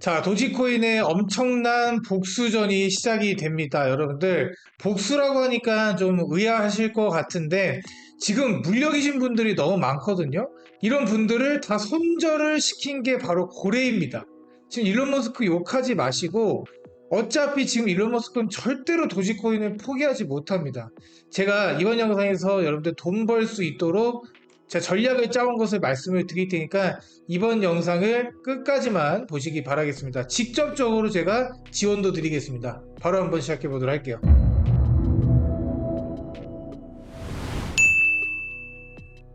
자, 도지코인의 엄청난 복수전이 시작이 됩니다. 여러분들, 복수라고 하니까 좀 의아하실 것 같은데, 지금 물려 계신 분들이 너무 많거든요? 이런 분들을 다 손절을 시킨 게 바로 고래입니다. 지금 일론 머스크 욕하지 마시고, 어차피 지금 일론 머스크는 절대로 도지코인을 포기하지 못합니다. 제가 이번 영상에서 여러분들 돈 벌 수 있도록 제가 전략을 짜온 것을 말씀을 드릴 테니까 이번 영상을 끝까지만 보시기 바라겠습니다. 직접적으로 제가 지원도 드리겠습니다. 바로 한번 시작해 보도록 할게요.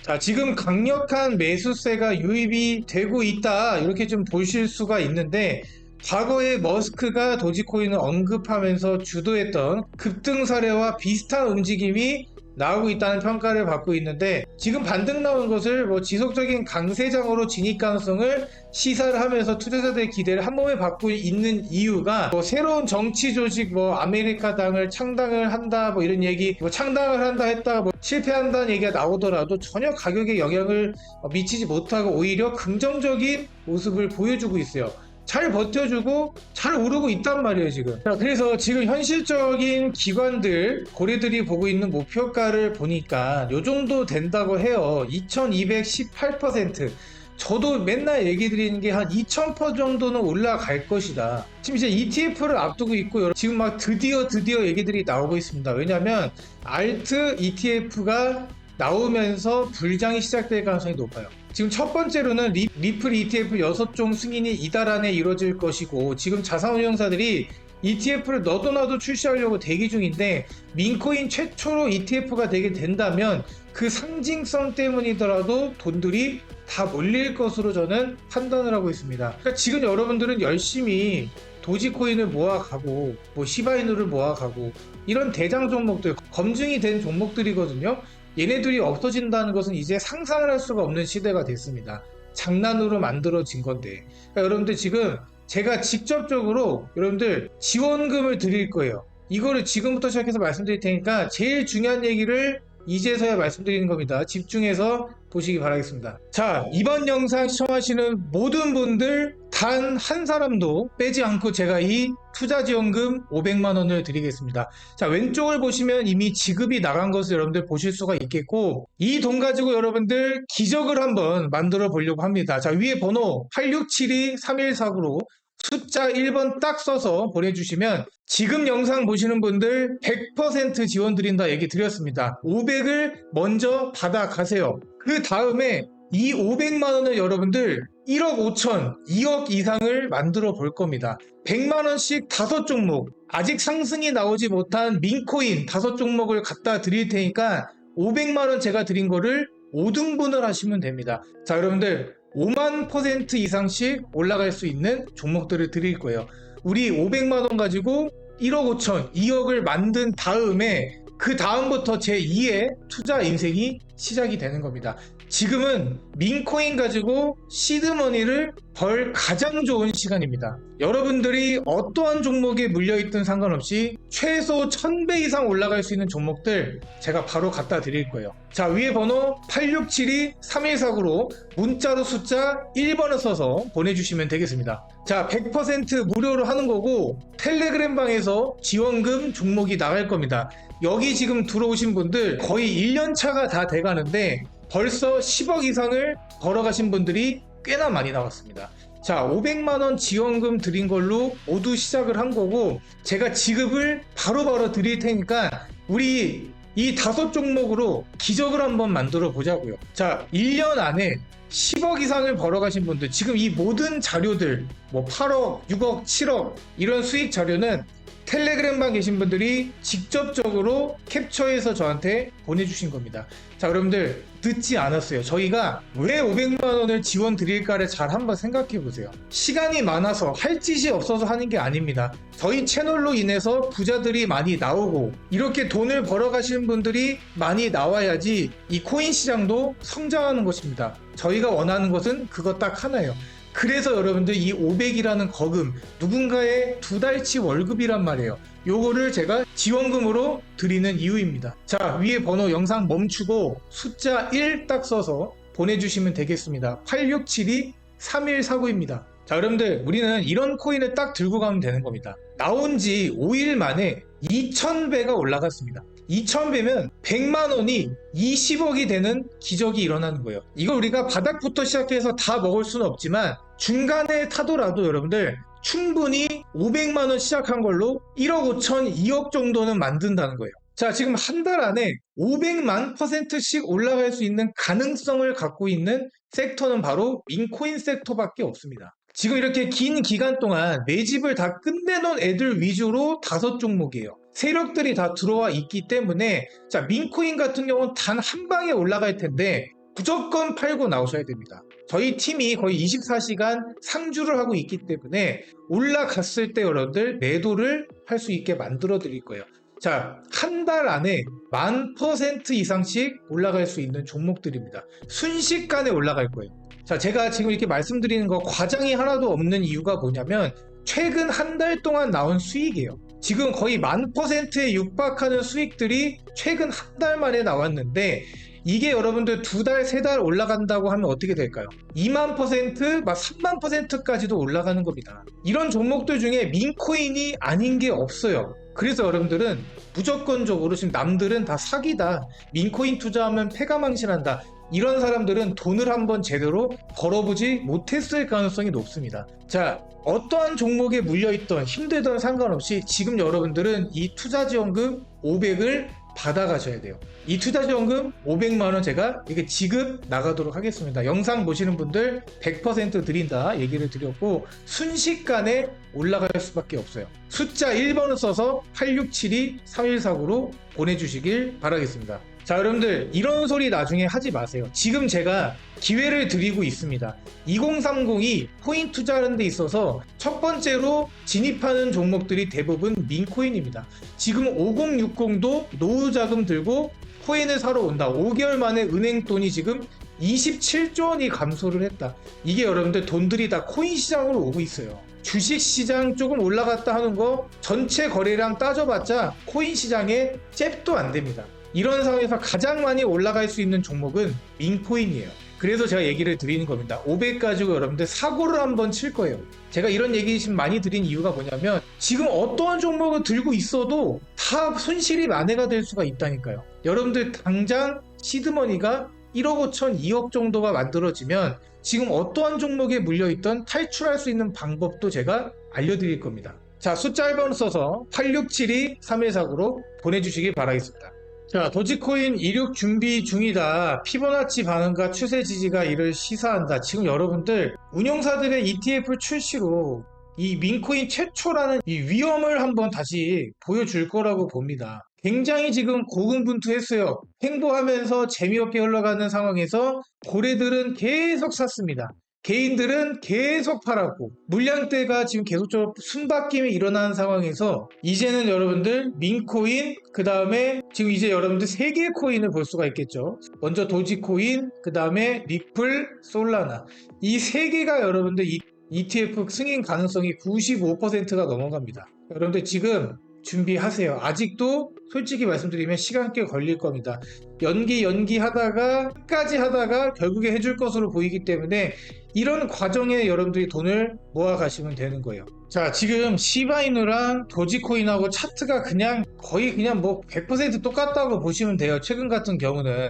자, 지금 강력한 매수세가 유입이 되고 있다. 이렇게 좀 보실 수가 있는데, 과거에 머스크가 도지코인을 언급하면서 주도했던 급등 사례와 비슷한 움직임이 나오고 있다는 평가를 받고 있는데 지금 반등 나온 것을 뭐 지속적인 강세장으로 진입 가능성을 시사를 하면서 투자자들의 기대를 한 몸에 받고 있는 이유가 뭐 새로운 정치 조직 뭐 아메리카 당을 창당을 한다 뭐 이런 얘기 뭐 창당을 한다 했다가 뭐 실패한다는 얘기가 나오더라도 전혀 가격에 영향을 미치지 못하고 오히려 긍정적인 모습을 보여주고 있어요. 잘 버텨주고 잘 오르고 있단 말이에요 지금. 자, 그래서 지금 현실적인 기관들 고래들이 보고 있는 목표가를 보니까 요 정도 된다고 해요. 2218% 저도 맨날 얘기 드리는 게 한 2000% 정도는 올라갈 것이다. 지금 이제 ETF를 앞두고 있고 지금 막 드디어 드디어 얘기들이 나오고 있습니다. 왜냐면 알트 ETF가 나오면서 불장이 시작될 가능성이 높아요. 지금 첫 번째로는 리, 리플 ETF 6종 승인이 이달 안에 이루어질 것이고 지금 자산운용사들이 ETF를 너도 나도 출시하려고 대기 중인데 민코인 최초로 ETF가 되게 된다면 그 상징성 때문이더라도 돈들이 다 몰릴 것으로 저는 판단을 하고 있습니다. 그러니까 지금 여러분들은 열심히 도지코인을 모아가고 뭐 시바이누를 모아가고 이런 대장 종목들 검증이 된 종목들이거든요. 얘네들이 없어진다는 것은 이제 상상을 할 수가 없는 시대가 됐습니다. 장난으로 만들어진 건데. 그러니까 여러분들 지금 제가 직접적으로 여러분들 지원금을 드릴 거예요. 이거를 지금부터 시작해서 말씀드릴 테니까 제일 중요한 얘기를 이제서야 말씀드리는 겁니다. 집중해서 보시기 바라겠습니다. 자, 이번 영상 시청하시는 모든 분들 단 한 사람도 빼지 않고 제가 이 투자 지원금 500만 원을 드리겠습니다. 자, 왼쪽을 보시면 이미 지급이 나간 것을 여러분들 보실 수가 있겠고 이 돈 가지고 여러분들 기적을 한번 만들어 보려고 합니다. 자, 위에 번호 8672-3149로 숫자 1번 딱 써서 보내주시면 지금 영상 보시는 분들 100% 지원 드린다 얘기 드렸습니다. 500을 먼저 받아가세요. 그 다음에 이 500만 원을 여러분들 1억 5천, 2억 이상을 만들어 볼 겁니다. 100만 원씩 다섯 종목, 아직 상승이 나오지 못한 민코인 다섯 종목을 갖다 드릴 테니까 500만 원 제가 드린 거를 5등분을 하시면 됩니다. 자, 여러분들 5만 퍼센트 이상씩 올라갈 수 있는 종목들을 드릴 거예요. 우리 500만 원 가지고 1억 5천, 2억을 만든 다음에 그 다음부터 제 2의 투자 인생이 시작이 되는 겁니다. 지금은 민코인 가지고 시드머니를 벌 가장 좋은 시간입니다. 여러분들이 어떠한 종목에 물려있든 상관없이 최소 1000배 이상 올라갈 수 있는 종목들 제가 바로 갖다 드릴 거예요. 자, 위에 번호 8672-3149로 문자로 숫자 1번을 써서 보내주시면 되겠습니다. 자, 100% 무료로 하는 거고 텔레그램 방에서 지원금 종목이 나갈 겁니다. 여기 지금 들어오신 분들 거의 1년 차가 다 돼가는데 벌써 10억 이상을 벌어가신 분들이 꽤나 많이 나왔습니다. 자, 500만원 지원금 드린 걸로 모두 시작을 한 거고, 제가 지급을 바로바로 바로 드릴 테니까, 우리 이 다섯 종목으로 기적을 한번 만들어 보자고요. 자, 1년 안에 10억 이상을 벌어가신 분들, 지금 이 모든 자료들, 뭐 8억, 6억, 7억, 이런 수익 자료는 텔레그램방 계신 분들이 직접적으로 캡처해서 저한테 보내주신 겁니다. 자, 여러분들 듣지 않았어요. 저희가 왜 500만 원을 지원 드릴까를 잘 한번 생각해 보세요. 시간이 많아서 할 짓이 없어서 하는 게 아닙니다. 저희 채널로 인해서 부자들이 많이 나오고 이렇게 돈을 벌어 가시는 분들이 많이 나와야지 이 코인 시장도 성장하는 것입니다. 저희가 원하는 것은 그것 딱 하나예요. 그래서 여러분들 이 500이라는 거금 누군가의 두 달치 월급이란 말이에요. 요거를 제가 지원금으로 드리는 이유입니다. 자, 위에 번호 영상 멈추고 숫자 1 딱 써서 보내주시면 되겠습니다. 8672-3149입니다. 자, 여러분들, 우리는 이런 코인을 딱 들고 가면 되는 겁니다. 나온 지 5일 만에 2,000배가 올라갔습니다. 2,000배면 100만 원이 20억이 되는 기적이 일어나는 거예요. 이거 우리가 바닥부터 시작해서 다 먹을 수는 없지만 중간에 타더라도 여러분들 충분히 500만 원 시작한 걸로 1억 5천, 2억 정도는 만든다는 거예요. 자, 지금 한 달 안에 500만 퍼센트씩 올라갈 수 있는 가능성을 갖고 있는 섹터는 바로 민코인 섹터밖에 없습니다. 지금 이렇게 긴 기간 동안 매집을 다 끝내놓은 애들 위주로 다섯 종목이에요. 세력들이 다 들어와 있기 때문에 자 민코인 같은 경우는 단 한 방에 올라갈 텐데 무조건 팔고 나오셔야 됩니다. 저희 팀이 거의 24시간 상주를 하고 있기 때문에 올라갔을 때 여러분들 매도를 할 수 있게 만들어 드릴 거예요. 자, 한 달 안에 만 퍼센트 이상씩 올라갈 수 있는 종목들입니다. 순식간에 올라갈 거예요. 자, 제가 지금 이렇게 말씀드리는 거 과장이 하나도 없는 이유가 뭐냐면 최근 한 달 동안 나온 수익이에요. 지금 거의 만 퍼센트에 육박하는 수익들이 최근 한 달 만에 나왔는데 이게 여러분들 두 달, 세 달 올라간다고 하면 어떻게 될까요? 2만 퍼센트, 막 3만 퍼센트까지도 올라가는 겁니다. 이런 종목들 중에 민코인이 아닌 게 없어요. 그래서 여러분들은 무조건적으로 지금 남들은 다 사기다. 민코인 투자하면 패가망신한다. 이런 사람들은 돈을 한번 제대로 벌어보지 못했을 가능성이 높습니다. 자, 어떠한 종목에 물려있던 힘들던 상관없이 지금 여러분들은 이 투자지원금 500을 받아가셔야 돼요. 이 투자지원금 500만원 제가 이게 지급 나가도록 하겠습니다. 영상 보시는 분들 100% 드린다 얘기를 드렸고 순식간에 올라갈 수밖에 없어요. 숫자 1번을 써서 8672-3149로 보내주시길 바라겠습니다. 자 여러분들 이런 소리 나중에 하지 마세요. 지금 제가 기회를 드리고 있습니다. 2030이 코인 투자하는 데 있어서 첫 번째로 진입하는 종목들이 대부분 민코인입니다. 지금 5060도 노후 자금 들고 코인을 사러 온다. 5개월 만에 은행 돈이 지금 27조 원이 감소를 했다. 이게 여러분들 돈들이 다 코인 시장으로 오고 있어요. 주식 시장 조금 올라갔다 하는 거 전체 거래량 따져봤자 코인 시장에 잽도 안 됩니다. 이런 상황에서 가장 많이 올라갈 수 있는 종목은 민코인이에요. 그래서 제가 얘기를 드리는 겁니다. 500 가지고 여러분들 사고를 한번 칠 거예요. 제가 이런 얘기 지금 많이 드린 이유가 뭐냐면 지금 어떠한 종목을 들고 있어도 다 손실이 만회가 될 수가 있다니까요. 여러분들 당장 시드머니가 1억 5천, 2억 정도가 만들어지면 지금 어떠한 종목에 물려있던 탈출할 수 있는 방법도 제가 알려드릴 겁니다. 자, 숫자 1번 써서 8672-3149로 보내주시기 바라겠습니다. 자, 도지코인 이륙 준비 중이다. 피보나치 반응과 추세 지지가 이를 시사한다. 지금 여러분들 운용사들의 ETF 출시로 이 민코인 최초라는 이 위험을 한번 다시 보여줄 거라고 봅니다. 굉장히 지금 고군분투했어요. 행보하면서 재미없게 흘러가는 상황에서 고래들은 계속 샀습니다. 개인들은 계속 팔았고. 물량대가 지금 계속적으로 순바뀜이 일어나는 상황에서 이제는 여러분들 민코인 그 다음에 지금 이제 여러분들 세 개의 코인을 볼 수가 있겠죠. 먼저 도지코인 그 다음에 리플 솔라나. 이 세 개가 여러분들 이 ETF 승인 가능성이 95%가 넘어갑니다. 여러분들 지금 준비하세요. 아직도 솔직히 말씀드리면 시간 꽤 걸릴 겁니다 연기 연기 하다가 끝까지 하다가 결국에 해줄 것으로 보이기 때문에 이런 과정에 여러분들이 돈을 모아 가시면 되는 거예요. 자, 지금 시바이누랑 도지코인하고 차트가 그냥 거의 그냥 뭐 100% 똑같다고 보시면 돼요. 최근 같은 경우는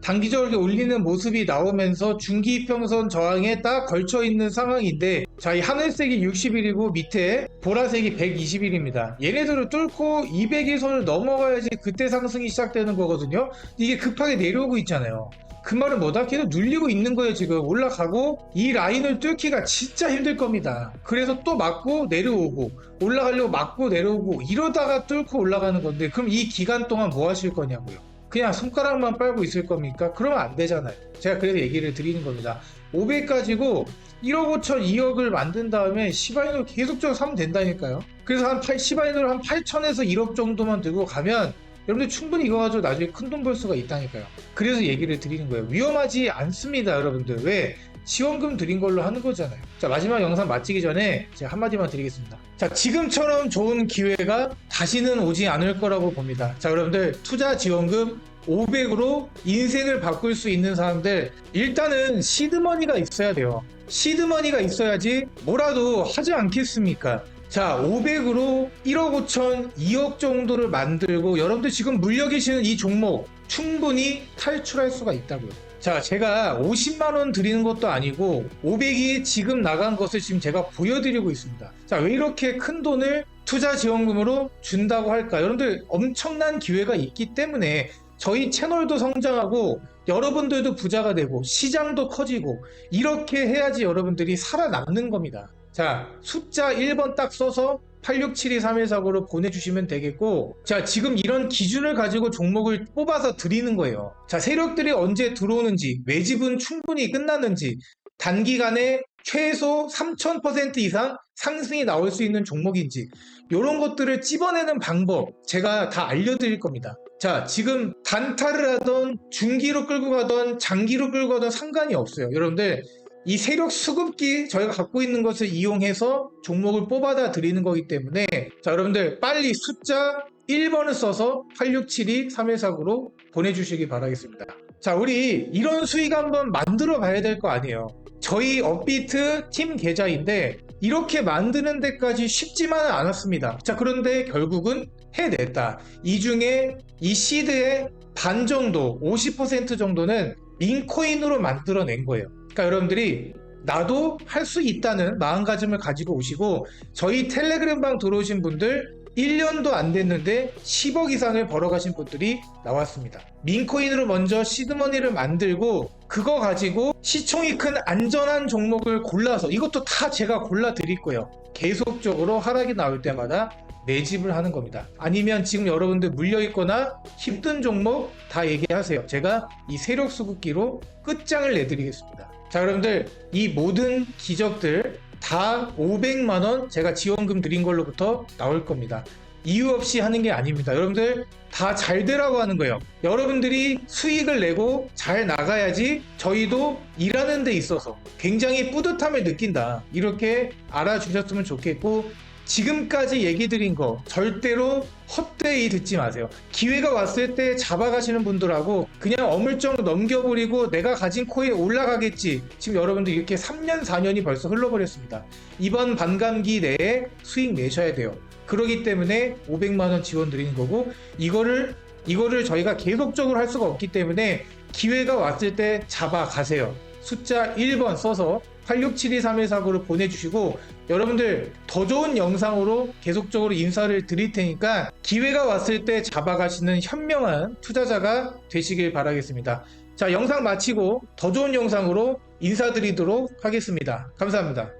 단기적으로 올리는 모습이 나오면서 중기평선 저항에 딱 걸쳐 있는 상황인데 자, 이 하늘색이 60일이고 밑에 보라색이 120일입니다. 얘네들을 뚫고 200일선을 넘어가야지 그때 상승이 시작되는 거거든요. 이게 급하게 내려오고 있잖아요. 그 말은 뭐다? 계속 눌리고 있는 거예요, 지금. 올라가고, 이 라인을 뚫기가 진짜 힘들 겁니다. 그래서 또 맞고 내려오고, 올라가려고 맞고 내려오고, 이러다가 뚫고 올라가는 건데, 그럼 이 기간 동안 뭐 하실 거냐고요? 그냥 손가락만 빨고 있을 겁니까? 그러면 안 되잖아요. 제가 그래서 얘기를 드리는 겁니다. 500 가지고 1억 5천, 2억을 만든 다음에 시바인으로 계속적으로 사면 된다니까요. 그래서 한 8, 시바인으로 한 8천에서 1억 정도만 들고 가면 여러분들 충분히 이거 가지고 나중에 큰 돈 벌 수가 있다니까요. 그래서 얘기를 드리는 거예요. 위험하지 않습니다, 여러분들. 왜? 지원금 드린 걸로 하는 거잖아요. 자, 마지막 영상 마치기 전에 제가 한마디만 드리겠습니다. 자, 지금처럼 좋은 기회가 다시는 오지 않을 거라고 봅니다. 자, 여러분들 투자 지원금 500으로 인생을 바꿀 수 있는 사람들 일단은 시드머니가 있어야 돼요. 시드머니가 있어야지 뭐라도 하지 않겠습니까? 자, 500으로 1억 5천, 2억 정도를 만들고 여러분들 지금 물려 계시는 이 종목 충분히 탈출할 수가 있다고요. 자, 제가 50만 원 드리는 것도 아니고 500이 지금 나간 것을 지금 제가 보여드리고 있습니다. 자, 왜 이렇게 큰 돈을 투자 지원금으로 준다고 할까? 여러분들 엄청난 기회가 있기 때문에 저희 채널도 성장하고 여러분들도 부자가 되고 시장도 커지고 이렇게 해야지 여러분들이 살아남는 겁니다. 자, 숫자 1번 딱 써서 86723149로 보내주시면 되겠고, 자, 지금 이런 기준을 가지고 종목을 뽑아서 드리는 거예요. 자, 세력들이 언제 들어오는지, 매집은 충분히 끝났는지, 단기간에 최소 3000% 이상 상승이 나올 수 있는 종목인지, 이런 것들을 찝어내는 방법, 제가 다 알려드릴 겁니다. 자, 지금 단타를 하던 중기로 끌고 가던 장기로 끌고 가던 상관이 없어요. 여러분들, 이 세력 수급기 저희가 갖고 있는 것을 이용해서 종목을 뽑아다 드리는 거기 때문에 자 여러분들 빨리 숫자 1번을 써서 8672-3149로 보내주시기 바라겠습니다. 자 우리 이런 수익 한번 만들어 봐야 될 거 아니에요. 저희 업비트 팀 계좌인데 이렇게 만드는 데까지 쉽지만은 않았습니다. 자 그런데 결국은 해냈다. 이 중에 이 시드의 반 정도, 50% 정도는 민코인으로 만들어낸 거예요. 그러니까 여러분들이 나도 할 수 있다는 마음가짐을 가지고 오시고 저희 텔레그램 방 들어오신 분들 1년도 안 됐는데 10억 이상을 벌어가신 분들이 나왔습니다. 민코인으로 먼저 시드머니를 만들고 그거 가지고 시총이 큰 안전한 종목을 골라서 이것도 다 제가 골라 드릴 거예요. 계속적으로 하락이 나올 때마다 매집을 하는 겁니다. 아니면 지금 여러분들 물려 있거나 힘든 종목 다 얘기하세요. 제가 이 세력 수급기로 끝장을 내드리겠습니다. 자, 여러분들 이 모든 기적들 다 500만 원 제가 지원금 드린 걸로부터 나올 겁니다. 이유 없이 하는 게 아닙니다. 여러분들 다 잘 되라고 하는 거예요. 여러분들이 수익을 내고 잘 나가야지 저희도 일하는 데 있어서 굉장히 뿌듯함을 느낀다. 이렇게 알아주셨으면 좋겠고 지금까지 얘기 드린 거 절대로 헛되이 듣지 마세요. 기회가 왔을 때 잡아가시는 분들하고 그냥 어물쩍 넘겨버리고 내가 가진 코인 올라가겠지. 지금 여러분들 이렇게 3년, 4년이 벌써 흘러버렸습니다. 이번 반감기 내에 수익 내셔야 돼요. 그러기 때문에 500만원 지원 드리는 거고 이거를 이거를 저희가 계속적으로 할 수가 없기 때문에 기회가 왔을 때 잡아가세요. 숫자 1번 써서 86723149로 보내주시고 여러분들 더 좋은 영상으로 계속적으로 인사를 드릴 테니까 기회가 왔을 때 잡아가시는 현명한 투자자가 되시길 바라겠습니다. 자 영상 마치고 더 좋은 영상으로 인사드리도록 하겠습니다. 감사합니다.